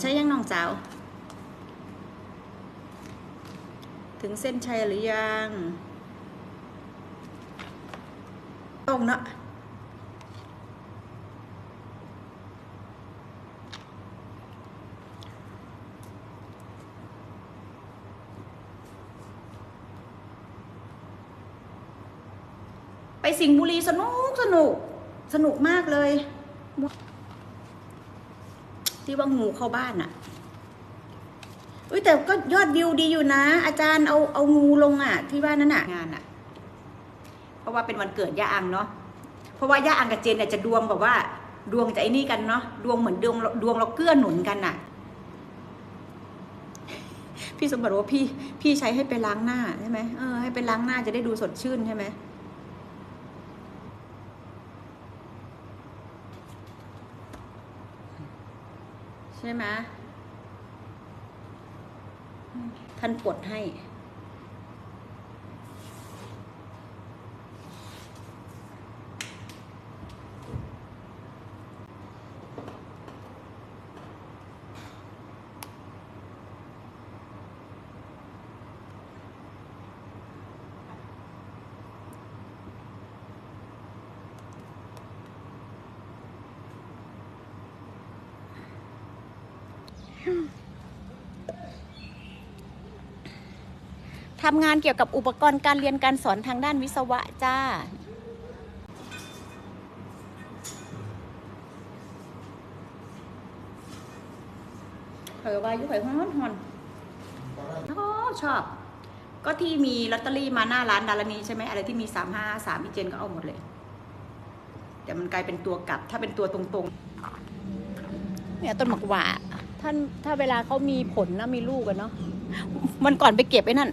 ใช่ยังน้องสาว ถึงเส้นชัยหรือยังตรงเนาะไปสิงห์บุรีสนุกสนุก สนุกมากเลย ที่ว่างูเข้าบ้านอะอุ้ยแต่ก็ยอดวิวดีอยู่นะ อาจารย์เอาเอางูลงอะที่บ้านนั้นอะงานอะเพราะว่าเป็นวันเกิดย่าอังเนาะเพราะว่าย่าอังกับเจนเนี่ยจะดวงแบบว่า ดวงจะไอ้นี่กันเนาะดวงเหมือนดวงดวงเราเกื้อหนุนกันอะพี่สมบัติว่าพี่พี่ใช้ให้ไปล้างหน้าใช่ไหมเออให้ไปล้างหน้าจะได้ดูสดชื่นใช่ไหม ใช่ไหมท่านปลดให้ ทำงานเกี่ยวกับอุปกรณ์การเรียนการสอนทางด้านวิศวะจ้าเออว่าอยุไข่ฮ้อนฮอนชอบชอบ ก็ที่มีลอตเตอรี่มาหน้าร้านดารณีใช่ไหมอะไรที่มีสามห้าสามพี่เจนก็เอาหมดเลย แต่มันกลายเป็นตัวกลับ ถ้าเป็นตัวตรงๆเนี่ยต้นหมากหวา ท่านถ้าเวลาเขามีผลนะมีลูกกันเนาะมันก่อนไปเก็บไว้นั่น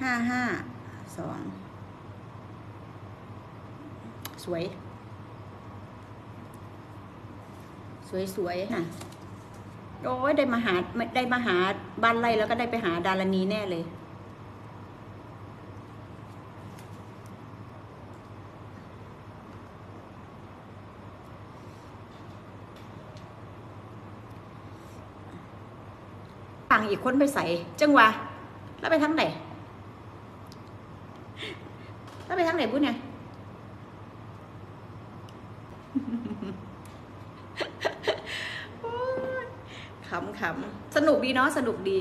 ห้าห้าสองสวย สวยสวยค่ะโอ้ยได้มาหาได้มาหาบ้านไร่แล้วก็ได้ไปหาดารณีแน่เลย อีกคนไปใส่จังหวะแล้วไปทั้งไหนแล้วไปทั้งไหนบุญเนี่ยขำขำสนุกดีเนาะสนุกดี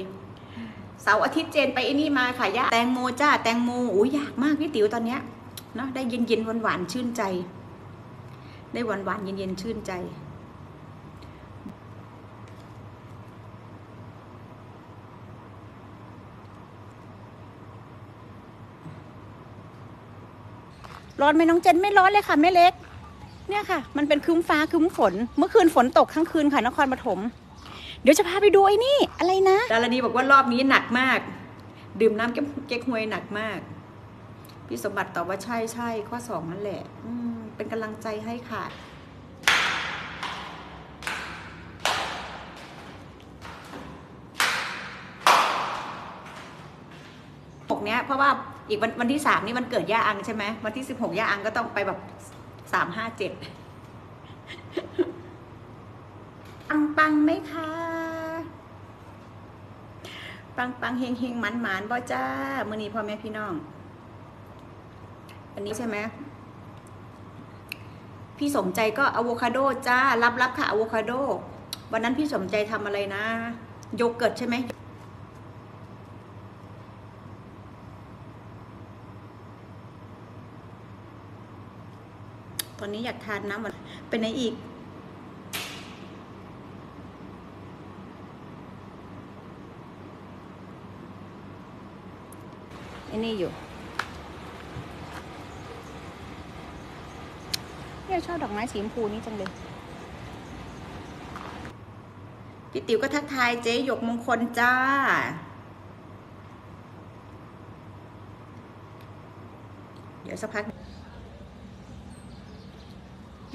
เสาร์อาทิตย์เจนไปไอ้นี่มาค่ะย่าแตงโมจ้าแตงโมอุ้ยอยากมากพี่ติ๋วตอนเนี้ยเนาะได้เย็นเย็นหวานหวานชื่นใจ ได้หวานหวานเย็นเย็นชื่นใจ ร้อนไหมน้องเจนไม่ร้อนเลยค่ะแม่เล็ก เนี่ยค่ะ มันเป็นคึ้มฟ้าคึ้มฝน เมื่อคืนฝนตกทั้งคืนค่ะนครปฐมเดี๋ยวจะพาไปดูไอ้นี่อะไรนะดารณีบอกว่ารอบนี้หนักมาก ดื่มน้ำเก๊กเก๊กฮวยหนักมาก พี่สมบัติตอบว่าใช่ใช่ข้อสองนั่นแหละอืมเป็นกำลังใจให้ค่ะหกเนี้ยเพราะว่า อีกวันวันที่สามนี่มันเกิดย่าอังใช่ไหมวันที่สิบหกย่าอังก็ต้องไปแบบสามห้าเจ็ดปังปังไหมคะปังปังเฮงเฮงหมันหมันบ่จ้ามื่อนี้พ่อแม่พี่น้อง อันนี้ใช่ไหมพี่สมใจก็อะโวคาโดจ้ารับรับค่ะอะโวคาโด วันนั้นพี่สมใจทำอะไรนะ โยเกิร์ตใช่ไหม ตอนนี้อยากทานน้ำหวานเป็นไหนอีก ไอ้นี่อยู่เนี่ยชอบดอกไม้สีชมพูนี่จังเลยพี่ติ๋วก็ทักทายเจ๊หยกมงคลจ้าเดี๋ยวสักพัก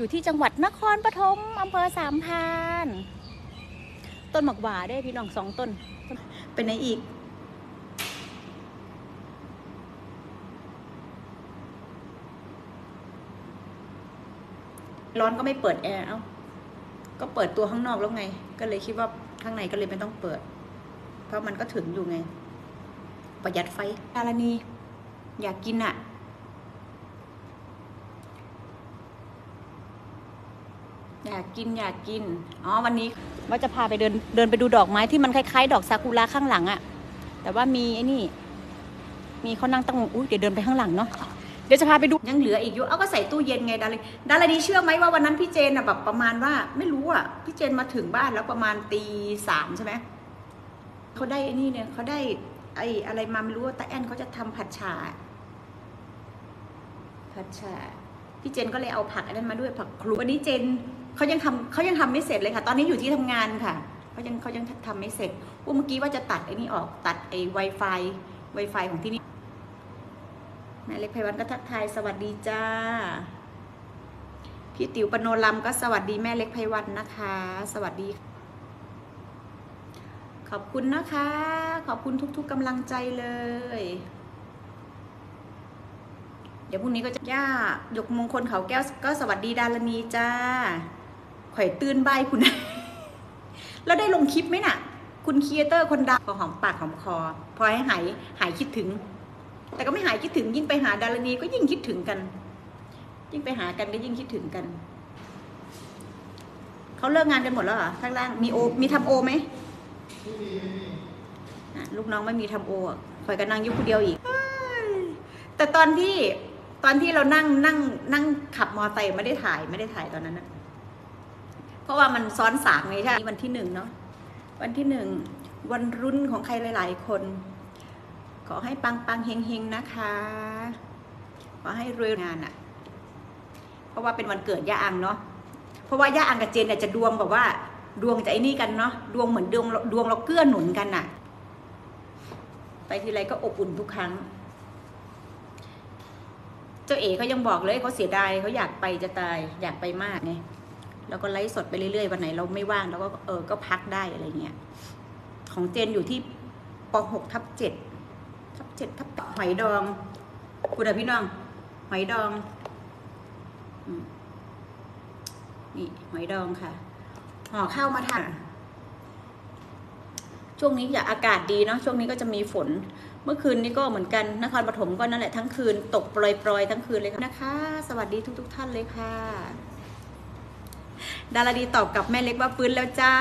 อยู่ที่จังหวัดนครปฐมอำเภอสามพรานต้นหมากหวาได้พี่น้องสองต้น เป็นไหนอีก ร้อนก็ไม่เปิดแอร์เอ้าก็เปิดตัวข้างนอกแล้วไง ก็เลยคิดว่าข้างในก็เลยไม่ต้องเปิด เพราะมันก็ถึงอยู่ไง ประหยัดไฟดารณีอยากกินอะ อยากกินอยากกิน อ๋อวันนี้ว่าจะพาไปเดินเดินไปดูดอกไม้ที่มันคล้ายๆ ดอกซากุระข้างหลังอะแต่ว่ามีไอ้นี่ มีเขานั่งตั้งอุ้ยเดี๋ยวเดินไปข้างหลังเนาะเดี๋ยวจะพาไปดูยังเหลืออีกเยอะเอาก็ใส่ตู้เย็นไงดาราดาราดีเชื่อไหมว่าวันนั้นพี่เจนอะแบบประมาณว่าไม่รู้อะพี่เจนมาถึงบ้านแล้วประมาณตีสามใช่ไหมเขาได้ไอ้นี่เนี่ยเขาได้ไอ้อะไรมาไม่รู้ว่าตาแอนเขาจะทำผัดฉาผัดฉาพี่เจนก็เลยเอาผักอันนั้นมาด้วยผักคลุวันนี้เจน เขายังทำเขายังทำไม่เสร็จเลยค่ะ ตอนนี้อยู่ที่ทำงานค่ะเขายังเขายังทำไม่เสร็จว่าเมื่อกี้ว่าจะตัดไอ้นี่ออกตัดไอ้ Wi-Fi Wi-Fi ของที่นี่แม่เล็กไพวันก็ทักทายสวัสดีจ้า พี่ติ๋วปโนลำก็สวัสดีแม่เล็กไพวันนะคะ สวัสดี ขอบคุณนะคะ ขอบคุณทุก ๆกำลังใจเลย เดี๋ยวพรุ่งนี้ก็จะย่าหยกมงคลเขาแก้วก็สวัสดีดารณีจ้า ข่อยตื่นใบคุณ แล้วได้ลงคลิปไหมน่ะ คุณครีเอเตอร์คนดังพอหอมปากหอมคอ พอให้หายหายคิดถึง แต่ก็ไม่หายคิดถึงยิ่งไปหาดารณีก็ยิ่งคิดถึงกัน ยิ่งไปหากันก็ยิ่งคิดถึงกันเขาเลิกงานกันหมดแล้วเหรอข้างล่างมีโอมีทำโอไหมลูกน้องไม่มีทำโออะคอยกันนั่งยุคเดียวอีกแต่ตอนที่ตอนที่เรานั่งนั่งนั่งขับมอไซค์ไม่ได้ถ่ายไม่ได้ถ่ายตอนนั้นนะ เพราะว่ามันซ้อนสามไงใช่ไหมวันที่หนึ่งเนาะวันที่หนึ่งวันรุ่นของใครหลาย ๆ คน ขอให้ปังปังเฮงเฮงนะคะ ขอให้รวยงานอะ่ะ เพราะว่าเป็นวันเกิดย่าอังเนาะเพราะว่าย่าอังกับเจนเนี่ยจะดวงแบบว่า ดวงจะไอ้นี่กันเนาะดวงเหมือนดวงดวงเราเกื้อหนุนกันอะ่ะ ไปทีไรก็อบอุ่นทุกครั้งเจ้าเอ๋เขายังบอกเลยเขาเสียดายเขาอยากไปจะตายอยากไปมากไง แล้วก็ไลฟ์สดไปเรื่อยๆวันไหนเราไม่ว่างเราก็เออก็พักได้อะไรเงี้ยของเจนอยู่ที่ป .6 ทับเจ็ดทับเจ็ดทับหอยดองคุณอะพี่น้อง หอยดองนี่หอยดองค่ะห่อข้าวมาทานช่วงนี้อย่าอากาศดีเนาะช่วงนี้ก็จะมีฝน เมื่อคืนนี้ก็เหมือนกันนครปฐมก็นั่นแหละทั้งคืนตกโปรยๆทั้งคืนเลยค่ะนะคะ สวัสดีทุก ๆ ท่านเลยค่ะ ดาราดีตอบกลับแม่เล็กว่าฟื้นแล้วจ้า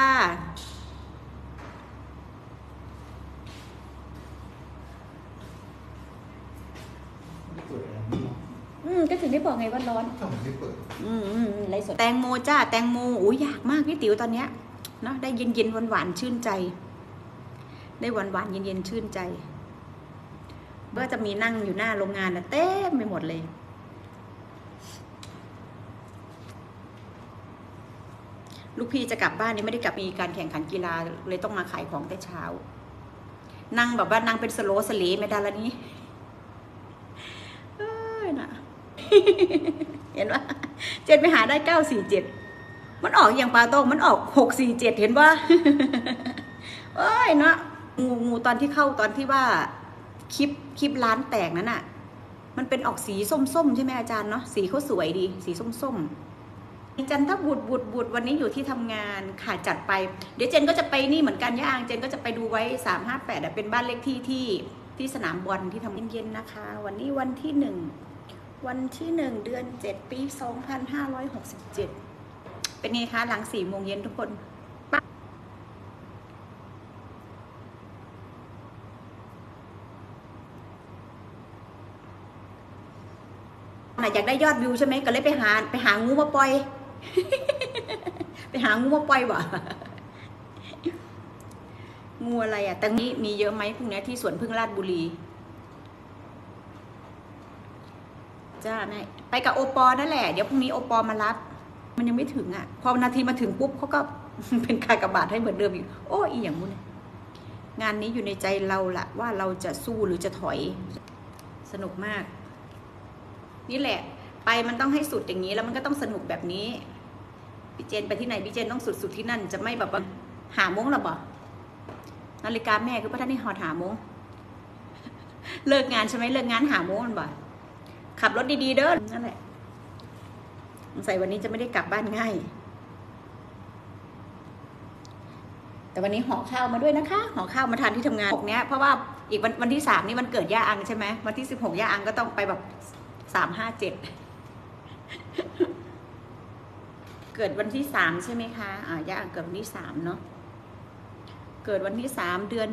ไม่เปิดอะไรไม่รู้อืมก็ถึงได้บอกไงว่าร้อนทำไมไม่เปิดอืมอืมอืมไรสดแตงโมจ้า แตงโมอุ้ยอยากมากพี่ติ๋วตอนเนี้ยเนาะได้เย็นเย็นหวานหวานๆชื่นใจ ได้หวานหวานๆเย็นเย็นๆชื่นใจเมื่อจะมีนั่งอยู่หน้าโรงงานนะเต็มไปหมดเลย ลูกพี่จะกลับบ้านนี่ไม่ได้กลับมีการแข่งขันกีฬาเลยต้องมาขายของแต่เช้า นั่งแบบว่านั่งเป็นสโลสเลไม่ได้ละนี้เอ้ยนะเห็นว่าเจ็ดไปหาได้เก้าสี่เจ็ดมันออกอย่างปลาโต้งมันออกหกสี่เจ็ดเห็นว่าเอ้ยเนาะงูงูตอนที่เข้าตอนที่ว่าคลิปคลิปร้านแตกนั้นอะมันเป็นออกสีส้มๆใช่ไหมอาจารย์เนาะสีเขาสวยดี สีส้มๆ จันทบุตรบุตรบุตรวันนี้อยู่ที่ทำงานค่ะจัดไป เดี๋ยวเจนก็จะไปนี่เหมือนกันย่าอางเจนก็จะไปดูไว้สามห้าแปดเป็นบ้านเลขที่ที่ที่สนามบอลที่ทำเย็นๆนะคะ วันนี้วันที่หนึ่งวันที่หนึ่งเดือนเจ็ดปีสองพันห้าร้อยหกสิบเจ็ดเป็นไงคะหลังสี่โมงเย็นทุกคนอยากได้ยอดวิวใช่ไหมก็เลยไปหาไปหางูมาปล่อย ไปหางูมาปล่อยบ่งูอะไรอะแต่นี้มีเยอะไหมพรุ่งนี้ที่สวนพึ่งราชบุรี จ้าแม่ไปกับโอปอนั่นแหละ เดี๋ยวพรุ่งนี้โอปอมารับ มันยังไม่ถึงอะ พอนาทีมาถึงปุ๊บเขาก็เป็นกากระบาทให้เหมือนเดิมอีก โอ้อีอย่างมุ้นงานนี้อยู่ในใจเราละว่าเราจะสู้หรือจะถอย สนุกมาก นี่แหละ ไปมันต้องให้สุดอย่างนี้แล้วมันก็ต้องสนุกแบบนี้พี่เจนไปที่ไหนพี่เจนต้องสุดสุดที่นั่น จะไม่แบบว่าหามงหรอบ่นาฬิกาแม่คือพระท่านนี่หอดหามงเลิกงานใช่ไหมเลิกงานหามงมันบ่ขับรถดีๆเด้อนั่นแหละใส่วันนี้จะไม่ได้กลับบ้านง่ายแต่วันนี้ห่อข้าวมาด้วยนะคะห่อข้าวมาทานที่ทำงานหกเนี้ยเพราะว่าอีกวันวันที่สามนี่มันเกิดย่าอังใช่ไหมวันที่สิบหกย่าอังก็ต้องไปแบบสามห้าเจ็ด เกิดวันที่สามใช่ไหมคะอ่ายะเกิดวันที่สามเนาะเกิดวันที่สามเดือน